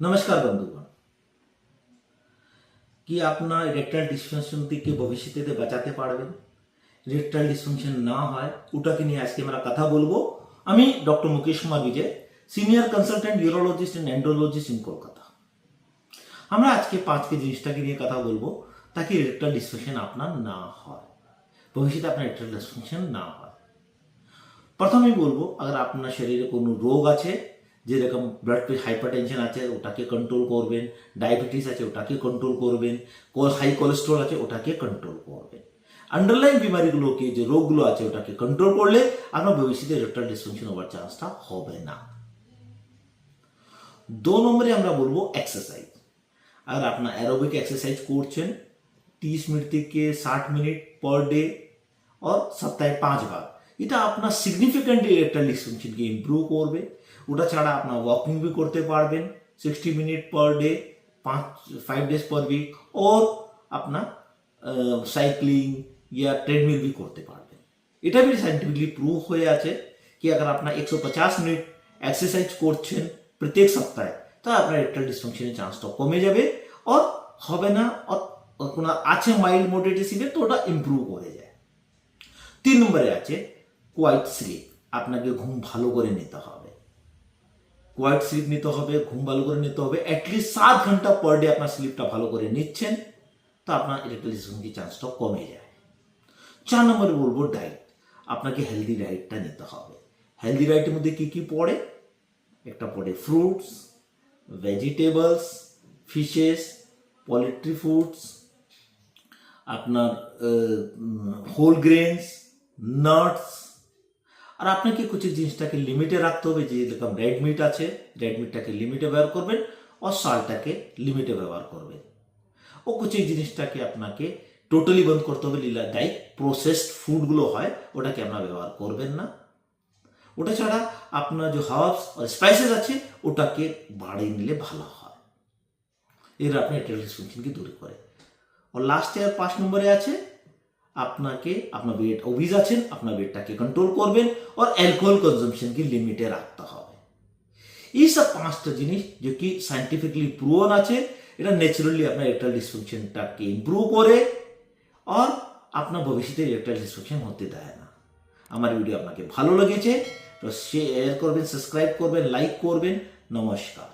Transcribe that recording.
নমস্কার বন্ধুগণ। কি আপনার ইরেকটাইল ডিসফাংশন থেকে ভবিষ্যতে বাঁচাতে পারবেন? ইরেকটাইল ডিসফাংশন না হয়, ওটাকে নিয়ে আজকে আমরা কথা বলব। আমি doctor Mukesh Kumar Bijay senior consultant urologist and andrologist in Kolkata আমরা আজকে পাঁচকে জিনিসটাকে নিয়ে কথা বলব, তাকে ইরেকটাইল ডিসফাংশন আপনার না হয়। ভবিষ্যতে আপনার ইরেকটাইল ডিসফাংশন না হয়। প্রথমেই বলব আगर আপনার শরীরে কোনো রোগ আছে যেরকম ব্লাড প্রেশার হাইপার টেনশন আছে, ওটাকে কন্ট্রোল করবেন। ডায়াবেটিস আছে, ওটাকে কন্ট্রোল করবেন। হাই কোলেস্ট্রল আছে, ওটাকে কন্ট্রোল করবেন। আন্ডারলাইন বিমারিগুলোকে, যে রোগগুলো আছে, ওটাকে কন্ট্রোল করলে আপনার ভবিষ্যতে ইরেকটাইল ডিসফাংশন হওয়ার চান্সটা হবে না। দু নম্বরে আমরা বলব এক্সারসাইজ আর আপনার অ্যারোবিক এক্সারসাইজ করছেন, তিরিশ মিনিট থেকে ষাট মিনিট পার ডে আর সপ্তাহে পাঁচবার। এটা আপনার সিগনিফিক্যান্টলি ইরেকটাইল ডিসফাংশনকে ইম্প্রুভ করবে। ওটা ছাড়া আপনার ওয়াকিং भी করতে পারবেন সিক্সটি মিনিট पर डे पाँच फाइव डेज पर वीक और अपना সাইক্লিং या ট্রেডমিল भी করতে পারবেন এটা भी সাইন্টিফিকলি প্রুভ হয়ে আছে কি अगर আপনার একশো পঞ্চাশ মিনিট এক্সারসাইজ করছেন প্রত্যেক সপ্তাহে তা আপনার একটা ডিসফাংশনের চান্সটা কমে যাবে আর হবে না আর কোনো আছে মাইল্ড মোডারেট সিভিয়ার তো ওটা ইমপ্রুভ করে যায় তিন নম্বরে আছে কোয়াইট স্লিপ আপনাকে ঘুম ভালো করে নিতে হবে কোয়াইট স্লিপ নিতে হবে, ঘুম ভালো করে নিতে হবে অ্যাটলিস্ট সাত ঘণ্টা পার ডে আপনার স্লিপটা ভালো করে নিচ্ছেন, তো আপনার ডিসফাংশন চান্সটা কমে যায়। চার নম্বরে বলব ডায়েট আপনাকে হেলদি ডায়েটটা নিতে হবে। হেলদি ডায়েটের মধ্যে কী কী পড়ে? একটা পড়ে fruits vegetables fishes poultry foods আপনার হোল গ্রেনস নাটস আর আপনাকে কিছু জিনিসটাকে লিমিটে রাখতে হবে, যে যেরকম রেড মিট আছে রেড মিটটাকে লিমিটে ব্যবহার করবেন আর সালটাকে লিমিটে ব্যবহার করবেন। ও কিছু জিনিসটাকে আপনাকে টোটালি বন্ধ করতে হবে, লীলা ডাই প্রসেসড ফুডগুলো হয়, ওটাকে আপনার ব্যবহার করবেন না। ওটা ছাড়া আপনার যে হার্বস আর স্পাইসেস আছে, ওটাকে বাড়িয়ে নিলে ভালো হয়। এর আপনি এটাল ডিসফাংশনকে দূর করে। আর লাস্টে আর পাঁচ নম্বরে আছে আপনাকে, আপনার ওয়েট অভিজ আছেন, আপনার ওয়েটটাকে কন্ট্রোল করবেন আর অ্যালকোহল কনজামশনকে লিমিটে রাখতে হবে। এইসব পাঁচটা জিনিস যে কি সায়েন্টিফিকলি প্রুভন আছে, এটা ন্যাচারালি আপনার ইলেকট্রাল ডিসফাংশনটাকে ইম্প্রুভ করে আর আপনার ভবিষ্যতে ইলেকট্রাল ডিসফাংশন হতে দেয় না। আমার ভিডিও আপনাকে ভালো লেগেছে, তো শেয়ার করবেন সাবস্ক্রাইব করবেন লাইক করবেন, নমস্কার।